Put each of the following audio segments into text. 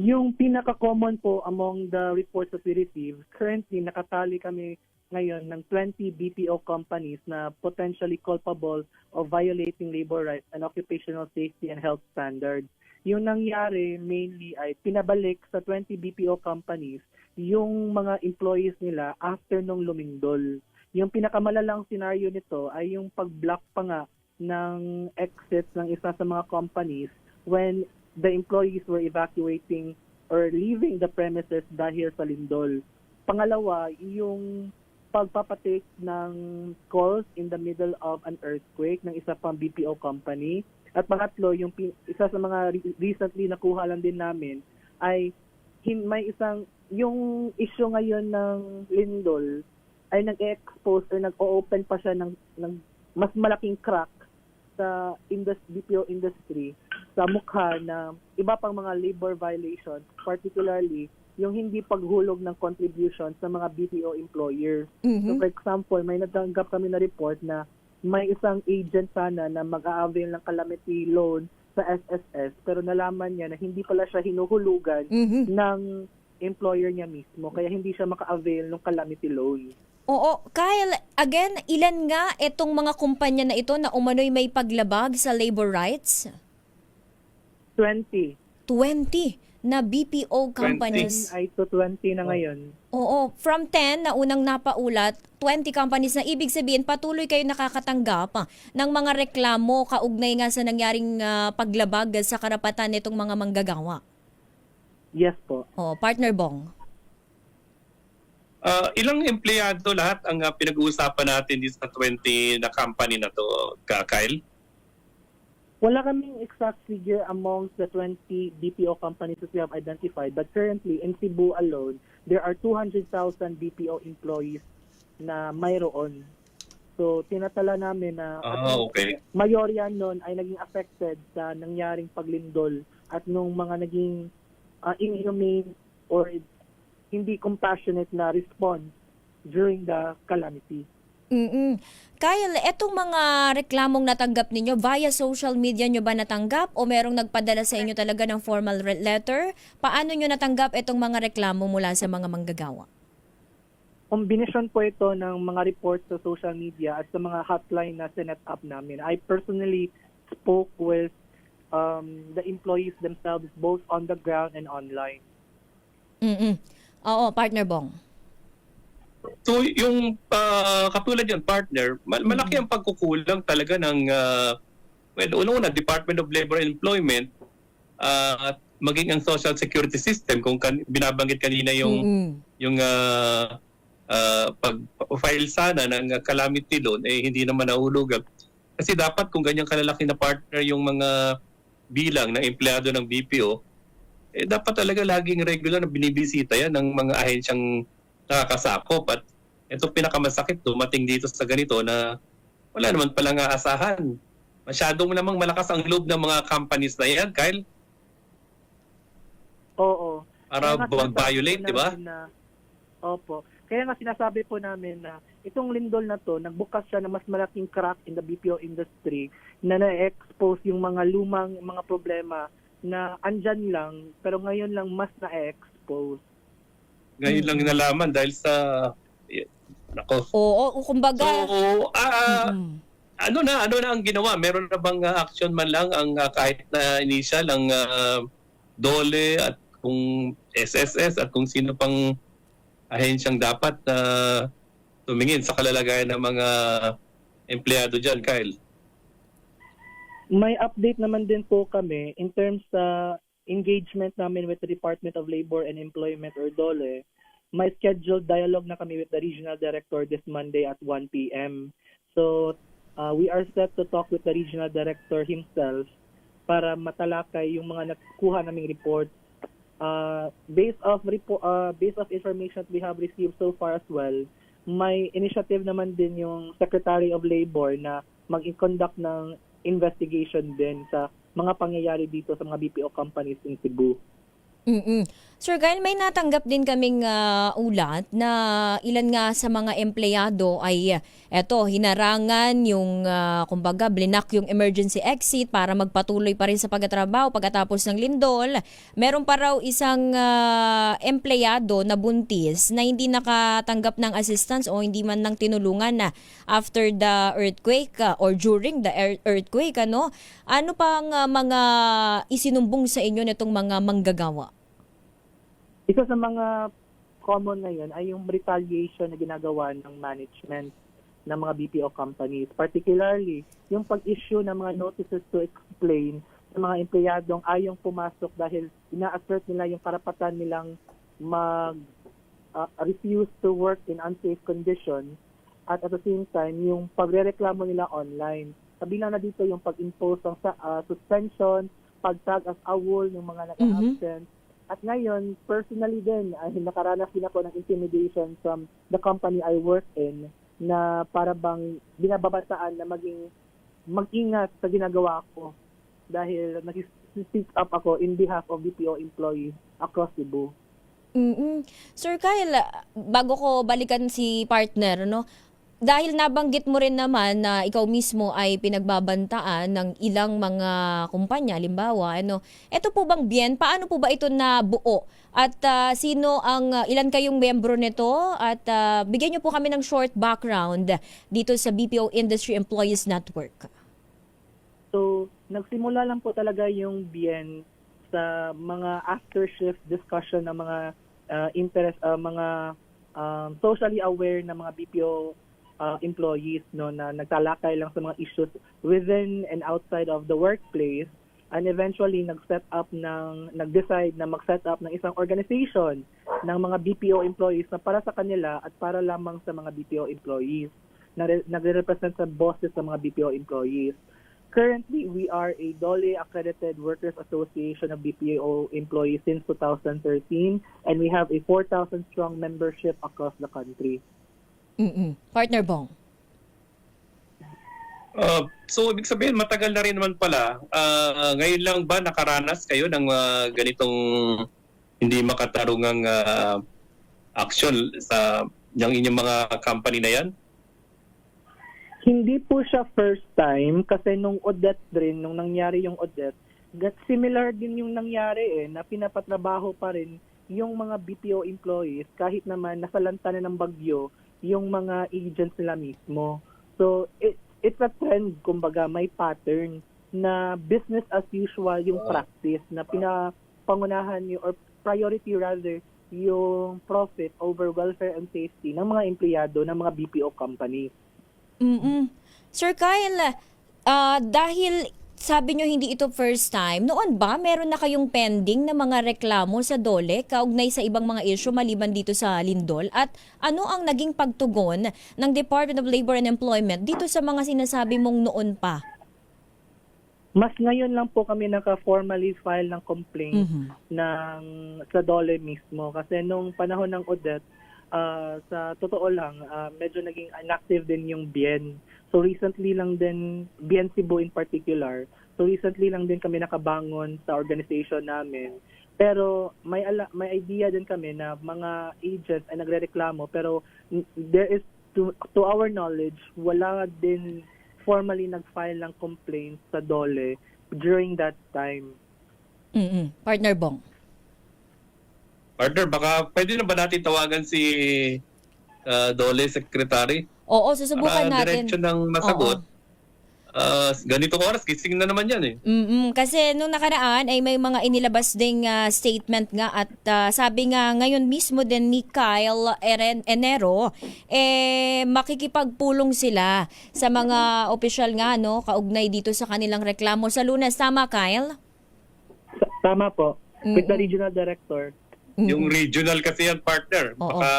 Yung pinaka-common po among the reports that we receive, currently nakatali kami ngayon ng 20 BPO companies na potentially culpable of violating labor rights and occupational safety and health standards. Yung nangyari mainly ay pinabalik sa 20 BPO companies yung mga employees nila after nung lumindol. Yung pinakamalalang scenario nito ay yung pag-block pa nga ng exit ng isa sa mga companies when the employees were evacuating or leaving the premises dahil sa lindol. Pangalawa, yung pagpapatake ng calls in the middle of an earthquake ng isa pang BPO company. At pangatlo, yung isa sa mga re- recently nakuha lang din namin ay may isang yung issue ngayon ng lindol ay nag-expose or nag-open pa siya ng, ng mas malaking crack sa indus- BPO industry sa mukha na iba pang mga labor violations, particularly yung hindi paghulog ng contribution sa mga BPO employers. So Mhm. for example, may natanggap kami na report na may isang agent sana na mag-a-avail ng calamity loan sa SSS pero nalaman niya na hindi pala siya hinuhulugan Mhm. ng employer niya mismo kaya hindi siya maka-avail ng calamity loan. Oo, Kyle, again, ilan nga itong mga kumpanya na ito na umano'y may paglabag sa labor rights? 20. 20 na BPO 10 companies. ay to 20 na ngayon. Oo, from 10 na unang napaulat, 20 companies na ibig sabihin patuloy kayo nakakatanggap ah, ng mga reklamo kaugnay nga sa nangyaring ah, paglabag sa karapatan nitong mga manggagawa. Yes po. Oh, partner Bong. Ah, ilang empleyado lahat ang ah, pinag-uusapan natin dito sa 20 na company na to, Ka- Kyle? Wala kaming exact figure amongst the 20 BPO companies that we have identified, but currently in Cebu alone, there are 200,000 BPO employees na mayroon. So, tinatala namin na Ah, okay. mayorya nun ay naging affected sa nangyaring paglindol at nung mga naging uh, inhumane or hindi compassionate na response during the calamity. Mm Kyle, etong mga reklamong natanggap ninyo, via social media nyo ba natanggap o merong nagpadala sa inyo talaga ng formal letter? Paano nyo natanggap etong mga reklamo mula sa mga manggagawa? Combination po ito ng mga reports sa social media at sa mga hotline na sinet up namin. I personally spoke with um, the employees themselves both on the ground and online. mm Oo, partner Bong. So yung ah, katulad yan, partner, mal- malaki ang pagkukulang talaga ng, ah, well, una-una, Department of Labor and Employment, ah, at maging ang social security system, kung kan- binabanggit kanina yung Mm-mm. yung ah, ah, pag-file sana ng calamity loan, eh hindi naman nahulugan. Kasi dapat kung ganyan kalalaki na partner yung mga bilang na empleyado ng BPO, eh dapat talaga laging regular na binibisita yan ng mga ahensyang nakakasakop. At ito pinakamasakit, dumating dito sa ganito na wala naman palang aasahan. Masyadong namang malakas ang loob ng mga companies na yan, Kyle, Oo. para Kaya nga sinasabi violate po di ba? Na, opo. Kaya nga sinasabi po namin na itong lindol na to, nagbukas siya ng mas malaking crack in the BPO industry na na-expose yung mga lumang mga problema na andyan lang, pero ngayon lang mas na-expose. Ngayon lang nalaman dahil sa... Nako, Oo, o kumbaga... So, ah, Mm-mm. ano na ano na ang ginawa? Meron na bang ah, action man lang ang ah, kahit na initial ang ah, DOLE at kung SSS at kung sino pang ahensyang dapat na tumingin sa kalalagayan ng mga empleyado diyan, Kyle? May update naman din po kami in terms sa engagement namin with the Department of Labor and Employment or DOLE. May scheduled dialogue na kami with the regional director this Monday at 1 p.m. So, uh, we are set to talk with the regional director himself para matalakay yung mga nakuha naming reports. Uh, based off repo- uh, based off information that we have received so far as well, may initiative naman din yung Secretary of Labor na mag-conduct ng investigation din sa mga pangyayari dito sa mga BPO companies in Cebu. Mm-mm. Sir Kyle, may natanggap din kaming ah, ulat na ilan nga sa mga empleyado ay eto hinarangan yung ah, kumbaga blinak yung emergency exit para magpatuloy pa rin sa pagtatrabaho pagkatapos ng lindol. Meron pa raw isang ah, empleyado na buntis na hindi nakatanggap ng assistance o hindi man lang tinulungan na after the earthquake ah, or during the ear- earthquake ano. Ano pang ah, mga isinumbong sa inyo nitong mga manggagawa? Isa sa mga common ngayon ay yung retaliation na ginagawa ng management ng mga BPO companies. Particularly, yung pag-issue ng mga notices to explain sa mga empleyadong ayong pumasok dahil ina-assert nila yung karapatan nilang mag uh, refuse to work in unsafe conditions at at the same time yung pagrereklamo nila online. Kabilang na dito yung pag-impose ng uh, suspension, pagtag as awol ng mga nag-absent, at ngayon, personally din, ay nakaranas din ako ng intimidation from the company I work in na para bang binababataan na maging mag-ingat sa ginagawa ko dahil nag-speak up ako in behalf of BPO employees across Cebu. mm Sir Kyle, bago ko balikan si partner, no? Dahil nabanggit mo rin naman na ikaw mismo ay pinagbabantaan ng ilang mga kumpanya, limbawa, ano, ito po bang bien, paano po ba ito nabuo? At ah, sino ang, ah, ilan kayong membro nito? At ah, bigyan niyo po kami ng short background dito sa BPO Industry Employees Network. So, nagsimula lang po talaga yung BN sa mga after shift discussion ng mga uh, interest uh, mga um, socially aware na mga BPO uh, employees no na nagtalakay lang sa mga issues within and outside of the workplace and eventually nag-set up ng nag-decide na mag-set up ng isang organization ng mga BPO employees na para sa kanila at para lamang sa mga BPO employees na re- nagre-represent sa bosses sa mga BPO employees. Currently, we are a DOLE accredited Workers Association of BPO employees since 2013 and we have a 4,000 strong membership across the country. Mm Partner Bong. Uh, so, ibig sabihin, matagal na rin naman pala. Ah, ngayon lang ba nakaranas kayo ng ah, ganitong hindi makatarungang ah, action sa yung inyong mga company na yan? Hindi po siya first time kasi nung Odette din, nung nangyari yung Odette, that similar din yung nangyari eh, na pinapatrabaho pa rin yung mga BPO employees kahit naman nasalanta na ng bagyo yung mga agents nila mismo. So, it, it's a trend, kumbaga, may pattern na business as usual yung practice na pinapangunahan yung, or priority rather, yung profit over welfare and safety ng mga empleyado ng mga BPO companies. mm Sir Kyle, ah, dahil sabi nyo hindi ito first time, noon ba meron na kayong pending na mga reklamo sa DOLE kaugnay sa ibang mga issue maliban dito sa Lindol? At ano ang naging pagtugon ng Department of Labor and Employment dito sa mga sinasabi mong noon pa? Mas ngayon lang po kami naka-formally file ng complaint Mhm. ng sa DOLE mismo kasi nung panahon ng Odette ah, sa totoo lang ah, medyo naging inactive din yung BIEN. So recently lang din BIEN Cebu in particular. So recently lang din kami nakabangon sa organization namin. Pero may ala- may idea din kami na mga agents ay nagrereklamo pero there is to, to our knowledge wala din formally nag-file ng complaint sa DOLE during that time. mm Partner Bong. Partner, baka pwede na ba natin tawagan si ah, Dole Secretary? Oo, susubukan Para natin. diretso ng masagot. Ah, ganitong oras, gising na naman yan eh. mm Kasi nung nakaraan ay may mga inilabas ding ah, statement nga at ah, sabi nga ngayon mismo din ni Kyle Eren Enero eh makikipagpulong sila sa mga opisyal nga no kaugnay dito sa kanilang reklamo sa Lunes tama Kyle? Tama po. With the regional director. Yung regional kasi yan, partner. Oo. Baka,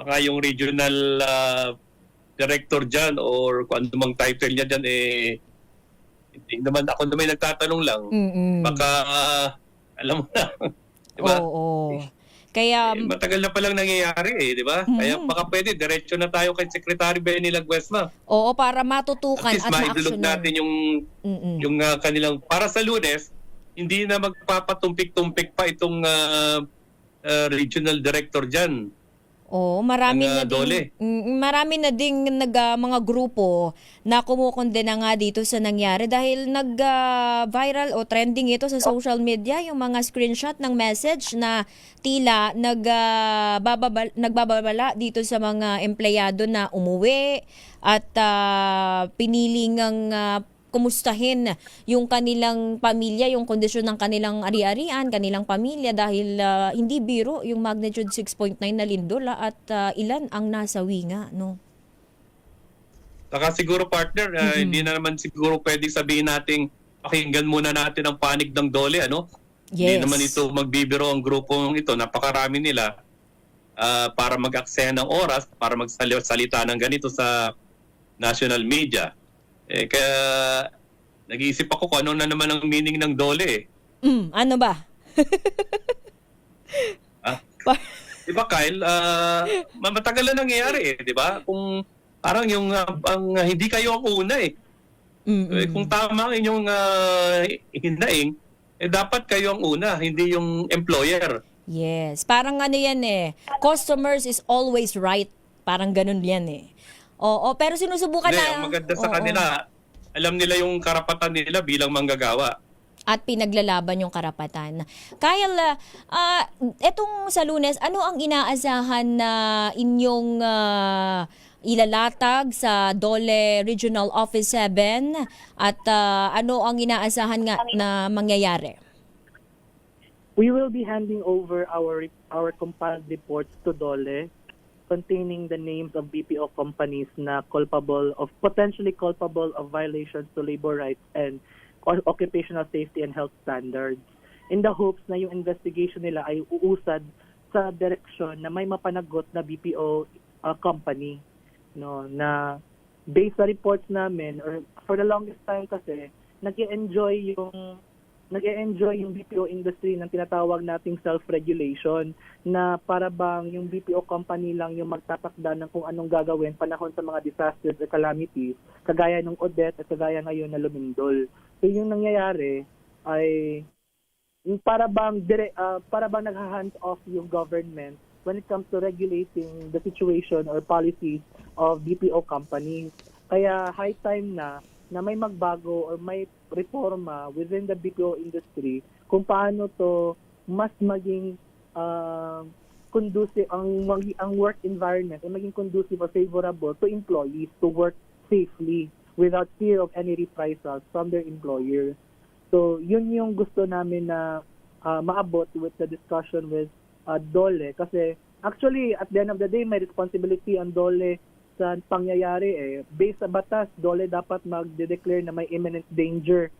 baka yung regional ah, director dyan or kung ano mang title niya dyan, eh, hindi naman ako naman nagtatanong lang. Mm-mm. Baka, ah, alam mo na. di ba? Oo. Kaya Eh, matagal na palang nangyayari eh, di ba? Kaya baka pwede, diretso na tayo kay Secretary Benny Laguesma. oo para matutukan At least at ma-actionan. natin yung, Mm-mm. yung ah, kanilang, para sa lunes, hindi na magpapatumpik-tumpik pa itong ah, uh, regional director dyan. Oo, marami Ang, na dole. ding Mm, marami na ding nag ah, mga grupo na kumukondena nga dito sa nangyari dahil nag ah, viral o trending ito sa social media yung mga screenshot ng message na tila nag ah, bababal, nagbababala dito sa mga empleyado na umuwi at ah, piniling ang ah, kumustahin yung kanilang pamilya, yung kondisyon ng kanilang ari-arian, kanilang pamilya dahil ah, hindi biro yung magnitude 6.9 na lindol ah, at ah, ilan ang nasawi nga, no? Saka siguro partner, uh, hindi na naman siguro pwedeng sabihin nating pakinggan muna natin ang panig ng dole, ano? Hindi naman ito magbibiro ang grupong ito, napakarami nila ah, para mag-aksaya ng oras, para magsalita ng ganito sa national media. Eh, kaya nag-iisip ako kung ano na naman ang meaning ng dole. eh. Mm, ano ba? Ah, di ba Kyle, ma- matagal na nangyayari eh, di ba? Kung parang yung ah, ang ah, hindi kayo ang una eh. Mm, Eh, Kung tama ang inyong uh, hinaing, eh dapat kayo ang una, hindi yung employer. Yes, parang ano yan eh. Customers is always right. Parang ganun yan eh. Oo, pero sinusubukan Hindi, na... ang maganda sa Oo. kanila, alam nila yung karapatan nila bilang manggagawa. at pinaglalaban yung karapatan. Kyle, ah, ah, etong sa lunes, ano ang inaasahan na inyong ah, ilalatag sa Dole Regional Office 7 at ah, ano ang inaasahan nga na mangyayari? We will be handing over our our compiled reports to DOLE containing the names of BPO companies na culpable of potentially culpable of violations to labor rights and occupational safety and health standards. In the hopes na yung investigation nila ay uusad sa direksyon na may mapanagot na BPO uh, company no na based sa reports namin or for the longest time kasi nag-enjoy yung nag-enjoy yung BPO industry ng tinatawag nating self-regulation na para bang yung BPO company lang yung magtatakda ng kung anong gagawin panahon sa mga disasters or calamities kagaya ng Odette at kagaya ngayon na Lumindol. So yung nangyayari ay para bang dire, ah, para bang nagha-hands off yung government when it comes to regulating the situation or policies of BPO companies. Kaya high time na na may magbago or may reforma within the BPO industry kung paano to mas maging uh, conducive ang ang work environment ay maging conducive or favorable to employees to work safely without fear of any reprisals from their employer. So, yun yung gusto namin na ah, maabot with the discussion with ah, Dole. Kasi, actually, at the end of the day, may responsibility ang Dole sa pangyayari eh. Based sa batas, Dole dapat mag-declare na may imminent danger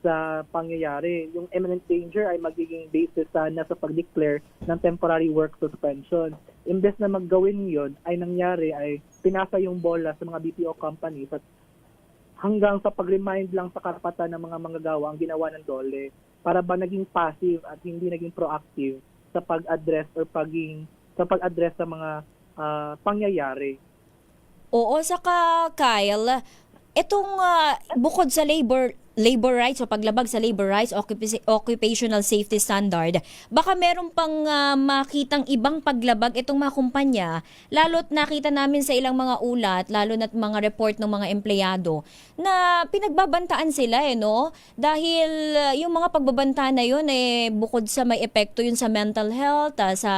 sa pangyayari. Yung imminent danger ay magiging basis sana sa pag-declare ng temporary work suspension. Imbes na maggawin yon ay nangyari ay pinasa yung bola sa mga BPO companies at hanggang sa pag-remind lang sa karapatan ng mga manggagawa ang ginawa ng DOLE para ba naging passive at hindi naging proactive sa pag-address or paging sa pag-address sa mga ah, pangyayari. Oo, saka Kyle, itong ah, bukod sa labor labor rights o paglabag sa labor rights, occupa- occupational safety standard, baka meron pang ah, makitang ibang paglabag itong mga kumpanya, lalo't nakita namin sa ilang mga ulat, lalo na't mga report ng mga empleyado, na pinagbabantaan sila eh, no? Dahil ah, yung mga pagbabanta na yun, eh, bukod sa may epekto yun sa mental health, ah, sa,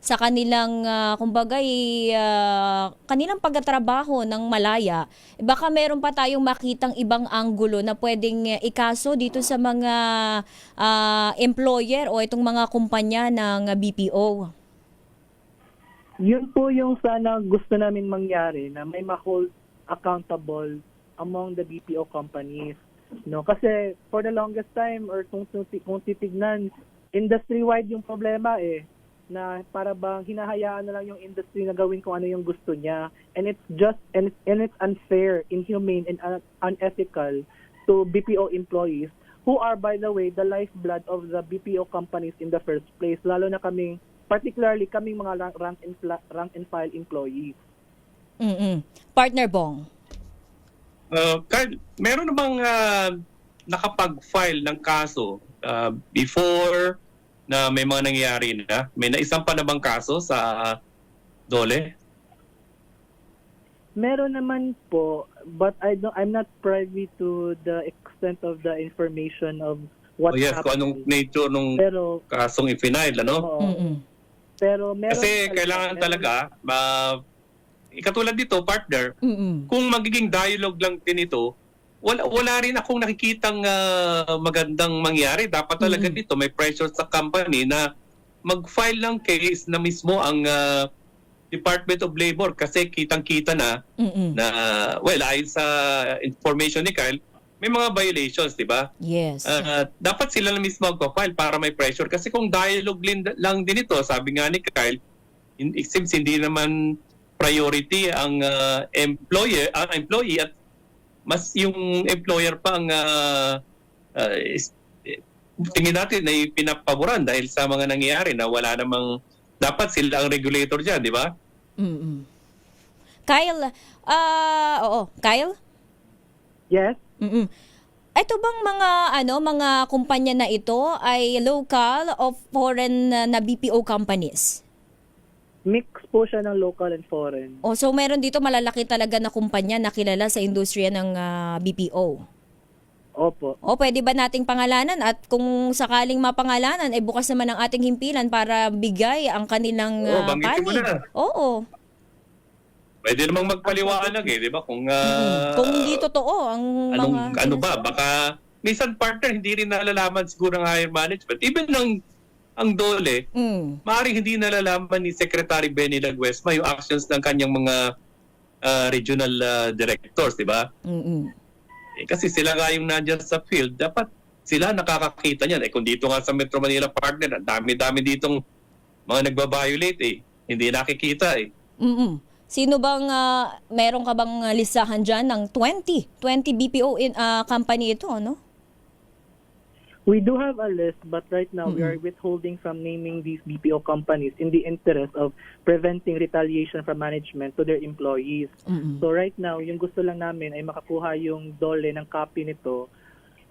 sa kanilang, ah, kumbaga, ah, kanilang pagtatrabaho ng malaya, baka meron pa tayong makitang ibang anggulo na pwedeng ikaso dito sa mga ah, employer o itong mga kumpanya ng BPO. Yun po yung sana gusto namin mangyari na may ma-hold accountable among the BPO companies. No, kasi for the longest time or kung kung titignan industry-wide yung problema eh na para bang hinahayaan na lang yung industry na gawin kung ano yung gusto niya and it's just and it's, and it's unfair, inhumane and un- unethical to BPO employees who are by the way the lifeblood of the BPO companies in the first place lalo na kaming particularly kaming mga rank, and fla- rank and file employees. mm Partner Bong. Uh, Carl, meron namang uh, nakapag-file ng kaso uh, before na may mga nangyayari na? May naisang pa na bang kaso sa Dole? Meron naman po, but I don't, I'm not privy to the extent of the information of what o Oh, yes, kung anong happened. nature nung Pero, kasong i-final, ano? oo. Mm-mm. pero meron Kasi talaga- kailangan meron- talaga, ma, katulad dito, partner, Mm-mm. kung magiging dialogue lang din ito, wala, wala rin akong nakikitang ah, magandang mangyari. Dapat talaga Mhm. dito may pressure sa company na mag-file ng case na mismo ang ah, Department of Labor kasi kitang-kita na Mm-mm. na well ayon sa information ni Kyle may mga violations, di ba? Yes. Ah, dapat sila na mismo magpa-file para may pressure kasi kung dialogue lang din ito, sabi nga ni Kyle, in- it seems hindi naman priority ang ah, employer, ang employee at mas yung employer pa ang is- eh, tingin natin ay pinapaboran dahil sa mga nangyayari na wala namang dapat sila ang regulator diyan, di ba? Mm-mm. Kyle, ah, oo, Kyle? Yes, Mm-mm. Ito bang mga ano mga kumpanya na ito ay local o foreign na, BPO companies? mix po siya ng local and foreign. O so meron dito malalaki talaga na kumpanya na kilala sa industriya ng ah, BPO. Opo. O pwede ba nating pangalanan at kung sakaling mapangalanan ay bukas naman ang ating himpilan para bigay ang kanilang Oo, ah, banggitin mo panig. na. Oo. Pwede namang magpaliwanag eh, di ba? Kung ah, Mm-mm. kung hindi totoo ang anong mga ano ba baka minsan partner hindi rin nalalaman siguro ng higher management even ang ang dole Mm. maaaring hindi nalalaman ni Secretary Benny Laguesma yung actions ng kanyang mga ah, regional ah, directors di ba Mm-mm. Eh, kasi sila nga yung nandiyan sa field dapat sila nakakakita niyan eh kung dito nga sa Metro Manila partner ang dami-dami ditong mga nagba-violate eh hindi nakikita eh Mm-mm. Sino bang ah, meron ka bang ah, listahan diyan ng 20 20 BPO in ah, company ito no? We do have a list, but right now we Mm-mm. are withholding from naming these BPO companies in the interest of preventing retaliation from management to their employees. Mm-mm. So right now, yung gusto lang namin ay makakuha yung dole ng copy nito,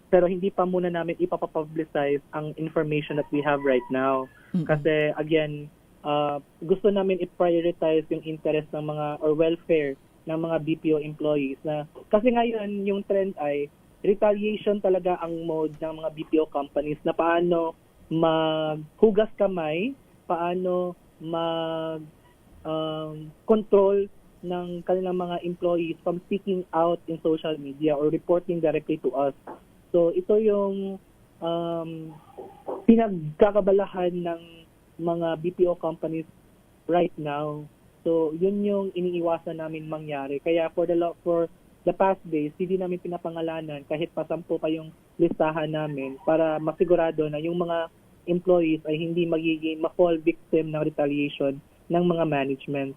pero hindi pa muna namin ipapapublicize ang information that we have right now. Mm-mm. Kasi again, uh, gusto namin i-prioritize yung interest ng mga or welfare ng mga BPO employees na kasi ngayon yung trend ay retaliation talaga ang mode ng mga BPO companies na paano maghugas kamay, paano mag um, control ng kanilang mga employees from speaking out in social media or reporting directly to us. So ito yung um, pinagkakabalahan ng mga BPO companies right now. So yun yung iniiwasan namin mangyari. Kaya for the for the past days, hindi namin pinapangalanan kahit pa sampu pa yung listahan namin para masigurado na yung mga employees ay hindi magiging ma-fall victim ng retaliation ng mga management.